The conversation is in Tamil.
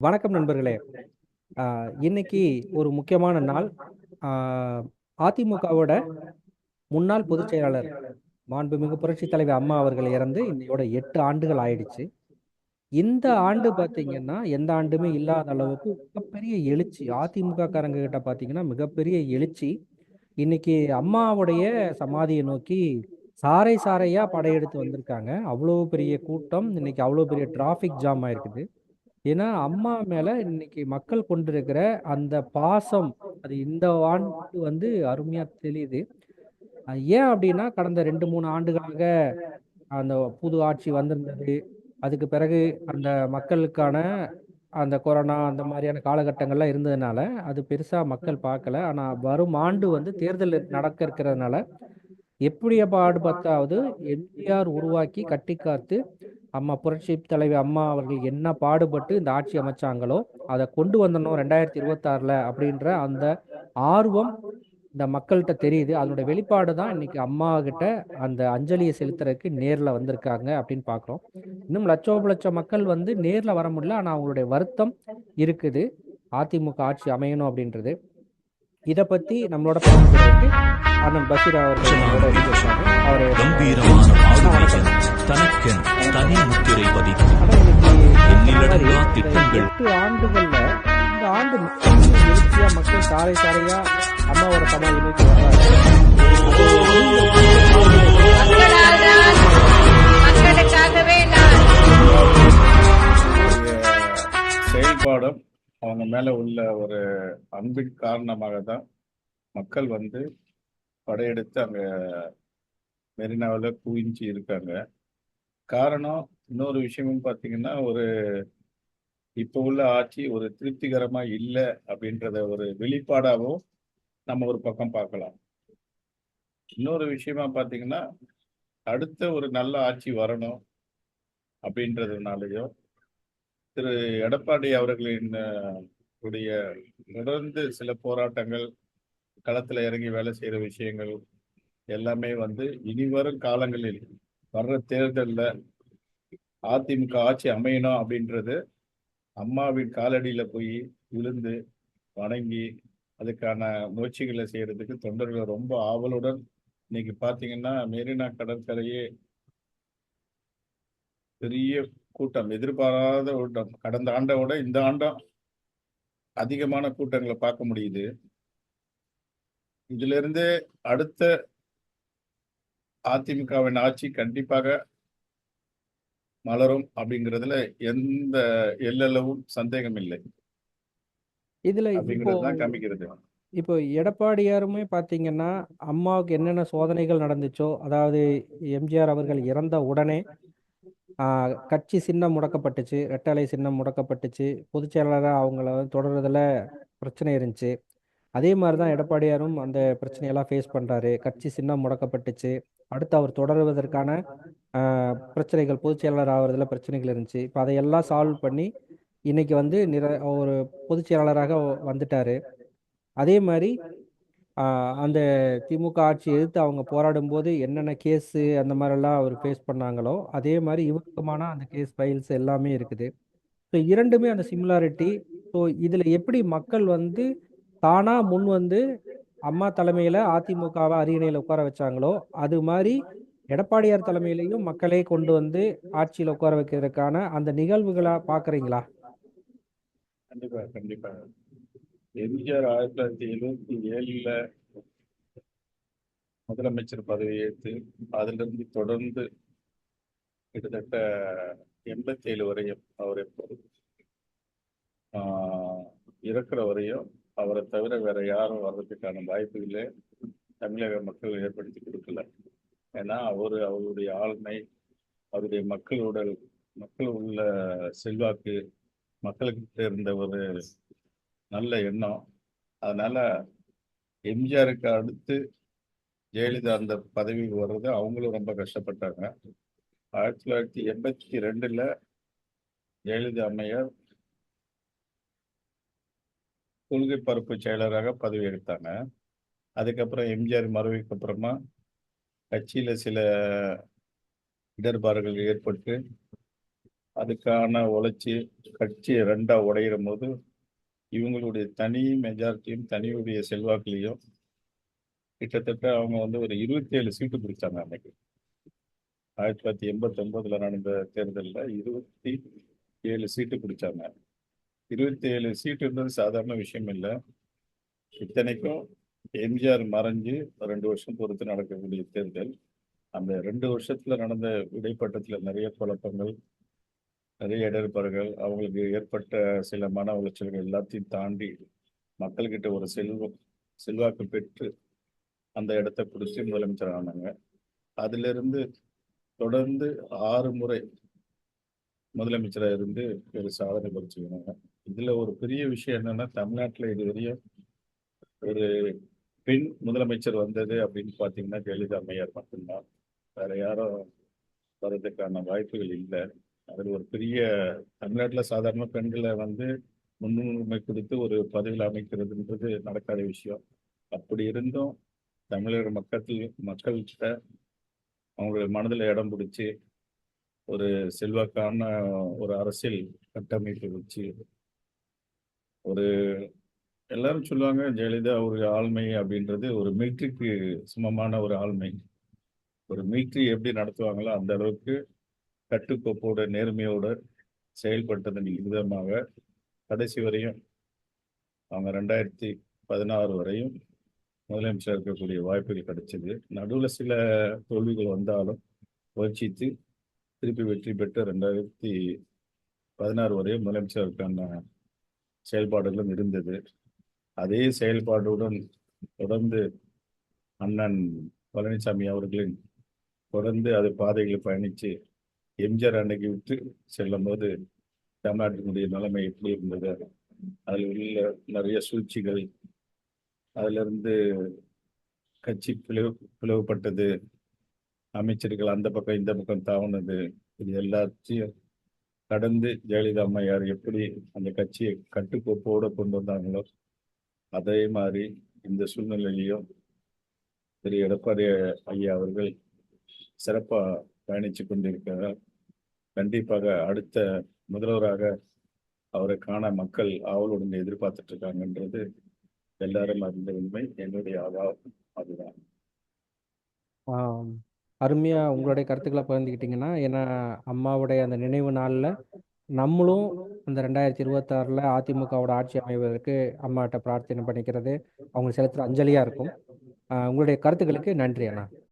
வணக்கம் நண்பர்களே. இன்னைக்கு ஒரு முக்கியமான நாள். அதிமுகவோட முன்னாள் பொதுச் செயலாளர் மாண்புமிகு புரட்சி தலைவர் அம்மா அவர்கள் இறந்து இன்னையோட எட்டு ஆண்டுகள் ஆயிடுச்சு. இந்த ஆண்டு பார்த்தீங்கன்னா எந்த ஆண்டுமே இல்லாத அளவுக்கு மிகப்பெரிய எழுச்சி. அதிமுக காரங்க கிட்ட பார்த்தீங்கன்னா மிகப்பெரிய எழுச்சி. இன்னைக்கு அம்மாவுடைய சமாதியை நோக்கி சாறை சாறையா படையெடுத்து வந்திருக்காங்க. அவ்வளோ பெரிய கூட்டம். இன்னைக்கு அவ்வளோ பெரிய டிராஃபிக் ஜாம் ஆயிருக்குது. ஏன்னா அம்மா மேல இன்னைக்கு மக்கள் கொண்டிருக்கிற அந்த பாசம் அது இந்த ஆண்டு வந்து அருமையா தெரியுது அது ஏன் அப்படின்னா கடந்த ரெண்டு மூணு ஆண்டுகளாக அந்த புது ஆட்சி வந்திருந்தது. அதுக்கு பிறகு அந்த மக்களுக்கான அந்த கொரோனா அந்த மாதிரியான காலகட்டங்கள்லாம் இருந்ததுனால அது பெருசா மக்கள் பார்க்கல. ஆனா வரும் ஆண்டு வந்து தேர்தல் நடக்க இருக்கிறதுனால எப்படிய பாடுபத்தாவது எம்ஜிஆர் உருவாக்கி கட்டி காத்து அம்மா புரட்சி தலைவி அம்மா அவர்கள் என்ன பாடுபட்டு இந்த ஆட்சி அமைச்சாங்களோ அதை கொண்டு வந்தணும் ரெண்டாயிரத்தி இருபத்தாறுல அப்படின்ற அந்த ஆர்வம் இந்த மக்கள்கிட்ட தெரியுது. அதனுடைய வெளிப்பாடு தான் இன்னைக்கு அம்மா கிட்ட அந்த அஞ்சலியை செலுத்துறதுக்கு நேர்ல வந்திருக்காங்க அப்படின்னு பார்க்குறோம் இன்னும் லட்சோப லட்சம் மக்கள் வந்து நேர்ல வர முடியல ஆனா அவங்களுடைய வருத்தம் இருக்குது. அதிமுக ஆட்சி அமையணும் அப்படின்றது. இதை பத்தி நம்மளோட அண்ணன் பஷீர் அவர்கள் அவரை தனக்கென் தனி முத்திரை பதித்து எண்ணிலடங்கா திட்டங்கள். எட்டு ஆண்டுகள்ல இந்த ஆண்டு எழுச்சியா மக்கள் சாறை சாறையா அம்மாவோட சமாதி அவருடைய செயல்பாடும் அவங்க மேல உள்ள ஒரு அன்பின் காரணமாக தான் மக்கள் வந்து படையெடுத்து அங்க மெரினாவில் குவிஞ்சு இருக்காங்க. காரணம் இன்னொரு விஷயமும் பார்த்தீங்கன்னா ஒரு இப்போ உள்ள ஆட்சி ஒரு திருப்திகரமா இல்லை அப்படின்றத ஒரு வெளிப்பாடாகவும் நம்ம ஒரு பக்கம் பார்க்கலாம். இன்னொரு விஷயமா பார்த்தீங்கன்னா அடுத்த ஒரு நல்ல ஆட்சி வரணும் அப்படின்றதுனாலயும் திரு. எடப்பாடி அவர்களின் உடைய தொடர்ந்து சில போராட்டங்கள் களத்துல இறங்கி வேலை செய்யற விஷயங்கள் எல்லாமே வந்து இனி வரும் காலங்களில் வர்ற தேர்தலில் அதிமுக ஆட்சி அமையணும் அப்படின்றது அம்மாவின் காலடியில போய் விழுந்து வணங்கி அதுக்கான முயற்சிகளை செய்யறதுக்கு தொண்டர்கள் ரொம்ப ஆவலுடன் இன்னைக்கு பாத்தீங்கன்னா மெரினா கடற்கரையே பெரிய கூட்டம் எதிர்பாராத கூட்டம் கடந்த ஆண்டை விட இந்த ஆண்டும் அதிகமான கூட்டங்களை பார்க்க முடியுது. இதுல இருந்து அடுத்த அதிமுகவின் ஆட்சி கண்டிப்பாக மலரும் அப்படிங்கிறதுல எந்த எல்லளவும் சந்தேகம் இல்லை இதுல இப்போ அப்படிங்கிறது தான் காமிக்கிறது. இப்போ எடப்பாடியாருமே பார்த்தீங்கன்னா அம்மாவுக்கு என்னென்ன சோதனைகள் நடந்துச்சோ அதாவது எம்ஜிஆர் அவர்கள் இறந்த உடனே ஆஹ், கட்சி சின்னம் முடக்கப்பட்டுச்சு ரெட்டலை சின்னம் முடக்கப்பட்டுச்சு பொதுச் செயலாளராக அவங்கள வந்து தொடர்றதுல பிரச்சனை இருந்துச்சு. அதே மாதிரி தான் எடப்பாடியாரும் அந்த பிரச்சனையெல்லாம் ஃபேஸ் பண்ணுறாரு கட்சி சின்னம் முடக்கப்பட்டுச்சு. அடுத்து அவர் தொடருவதற்கான பிரச்சனைகள் பொதுச் செயலாளர் ஆகிறதுல பிரச்சனைகள் இருந்துச்சு. இப்போ அதையெல்லாம் சால்வ் பண்ணி இன்னைக்கு வந்து நிற ஒரு பொதுச் செயலாளராக வந்துட்டாரு. அதே மாதிரி அந்த திமுக ஆட்சி எதிர்த்து அவங்க போராடும் போது என்னென்ன கேஸு அந்த மாதிரிலாம் அவர் ஃபேஸ் பண்ணாங்களோ அதே மாதிரி இவருக்குமான அந்த கேஸ் ஃபைல்ஸ் எல்லாமே இருக்குது. ஸோ இரண்டுமே அந்த சிமிலாரிட்டி ஸோ இதில் எப்படி மக்கள் வந்து தானாக முன் வந்து அம்மா தலைமையில் அதிமுகவை அரியணையில உட்கார வச்சாங்களோ அது மாதிரி எடப்பாடியார் தலைமையிலையும் மக்களே கொண்டு வந்து ஆட்சியில் உட்கார வைக்கிறதுக்கான அந்த நிகழ்வுகளா பார்க்குறீங்களா கண்டிப்பா கண்டிப்பா. எம்ஜிஆர் ஆயிரத்தி தொள்ளாயிரத்தி எழுபத்தி ஏழுல முதலமைச்சர் பதவியை ஏற்று அதிலிருந்து தொடர்ந்து கிட்டத்தட்ட எண்பத்தி ஏழு வரையும் அவர் எப்போ இறக்குற வரையும் அவரை தவிர வேற யாரும் வர்றதுக்கான வாய்ப்புகளை தமிழக மக்கள் ஏற்படுத்தி கொடுக்கல. ஏன்னா அவர் அவருடைய ஆளுமை அவருடைய மக்களோட மக்கள் உள்ள செல்வாக்கு மக்களுக்கு இருந்த ஒரு நல்ல எண்ணம். அதனால எம்ஜிஆருக்கு அடுத்து ஜெயலலிதா அந்த பதவிக்கு வர்றது அவங்களும் ரொம்ப கஷ்டப்பட்டாங்க. ஆயிரத்தி தொள்ளாயிரத்தி எண்பத்தி ரெண்டில் ஜெயலலிதா அம்மையார் கொள்கை பரப்பு செயலராக பதவி எடுத்தாங்க அதுக்கப்புறம் எம்ஜிஆர் மறைவுக்கு அப்புறமா கட்சியில் சில இடர்பாடுகள் ஏற்பட்டு அதுக்கான உழைச்சி கட்சி ரெண்டாக உடையிற போது இவங்களுடைய தனி மெஜாரிட்டியும் தனியுடைய செல்வாக்குலேயும் கிட்டத்தட்ட அவங்க வந்து ஒரு இருபத்தி ஏழு சீட்டு பிடிச்சாங்க அன்னைக்கு. ஆயிரத்தி தொள்ளாயிரத்தி எண்பத்தி ஒன்பதுல நடந்த தேர்தலில் இருபத்தி ஏழு சீட்டு பிடிச்சாங்க. இருபத்தி ஏழு சீட்டுன்றது சாதாரண விஷயம் இல்லை. இத்தனைக்கும் எம்ஜிஆர் மறைஞ்சு ரெண்டு வருஷம் பொறுத்து நடக்கக்கூடிய தேர்தல். அந்த ரெண்டு வருஷத்துல நடந்த இடைப்பட்டத்துல நிறைய குழப்பங்கள் நிறைய இடர்பாடுகள் அவங்களுக்கு ஏற்பட்ட சில மன உளைச்சல்கள் எல்லாத்தையும் தாண்டி மக்கள்கிட்ட ஒரு செல்வம் செல்வாக்கு பெற்று அந்த இடத்த பிடிச்சி முதலமைச்சர் ஆனாங்க. அதிலிருந்து தொடர்ந்து ஆறு முறை முதலமைச்சராக இருந்து ஒரு சாதனை படிச்சுக்கிறாங்க இதுல ஒரு பெரிய விஷயம் என்னன்னா தமிழ்நாட்டுல இதுவரையும் ஒரு பெண் முதலமைச்சர் வந்தது அப்படின்னு பாத்தீங்கன்னா ஜெயலலிதா அம்மையார் மட்டும்தான். வேற யாரும் வர்றதுக்கான வாய்ப்புகள் இல்லை. அதில் ஒரு பெரிய தமிழ்நாட்டில் சாதாரண பெண்களை வந்து முன்னுரிமை கொடுத்து ஒரு பதவியில் அமைக்கிறதுன்றது நடக்காத விஷயம். அப்படி இருந்தும் தமிழர் மக்கள் மக்கள்கிட்ட அவங்களுடைய மனதில் இடம் பிடிச்சி ஒரு செல்வாக்கான ஒரு அரசியல் கட்டமைப்பு வச்சு ஒரு எல்லாரும் சொல்லுவாங்க ஜெயலலிதா ஒரு ஆள்மை அப்படின்றது ஒரு மிலிட்ரிக்கு சமமான ஒரு ஆள்மை. ஒரு மிலிட்ரி எப்படி நடத்துவாங்களோ அந்த அளவுக்கு கட்டுக்கோப்போட நேர்மையோட செயல்பட்டதன் விதமாக. கடைசி வரையும் அவங்க ரெண்டாயிரத்தி பதினாறு வரையும் முதலமைச்சர் இருக்கக்கூடிய வாய்ப்புகள் கிடைச்சது. நடுவில் சில தோல்விகள் வந்தாலும் முயற்சித்து திருப்பி வெற்றி பெற்று ரெண்டாயிரத்தி பதினாறு வரையும் முதலமைச்சருக்கான செயல்பாடுகளும் இருந்தது. அதே செயல்பாடுடன் தொடர்ந்து அண்ணன் பழனிசாமி அவர்களின் தொடர்ந்து அது பாதைகளை பயணித்து எம்ஜிஆர் அன்னைக்கு விட்டு செல்லும் போது தமிழ்நாட்டினுடைய நிலைமை எப்படி இருந்தது? அதில் உள்ள நிறைய சூழ்ச்சிகள் அதிலிருந்து கட்சி பிளவு பிளவுபட்டது அமைச்சர்கள் அந்த பக்கம் இந்த பக்கம் தாவுனது இது எல்லாத்தையும் கடந்து ஜெயலலிதா அம்மையார் எப்படி அந்த கட்சியை கட்டுக்கோப்போடு கொண்டு வந்தாங்களோ அதே மாதிரி இந்த சூழ்நிலையிலையும் திரு எடப்பாடி ஐயா அவர்கள் சிறப்பா பயணிச்சு கொண்டிருக்கிறார். கண்டிப்பாக அடுத்த முதல்வராக அவரை காண மக்கள் ஆவலுடன் எதிர்பார்த்துட்டு இருக்காங்கன்றது எல்லாரும் அறிந்த உண்மை. என்னுடைய அவாவும் அதுதான். அருமையா உங்களுடைய கருத்துக்களை பகிர்ந்துக்கிட்டீங்கன்னா ஏன்னா அம்மாவுடைய அந்த நினைவு நாளில் நம்மளும் அந்த ரெண்டாயிரத்தி இருபத்தாறில் அதிமுகவோட ஆட்சி அமைவதற்கு அம்மாட்ட பிரார்த்தனை பண்ணிக்கிறது. அவங்க செலுத்துகிற அஞ்சலியாக இருக்கும். உங்களுடைய கருத்துக்களுக்கு நன்றி அண்ணா.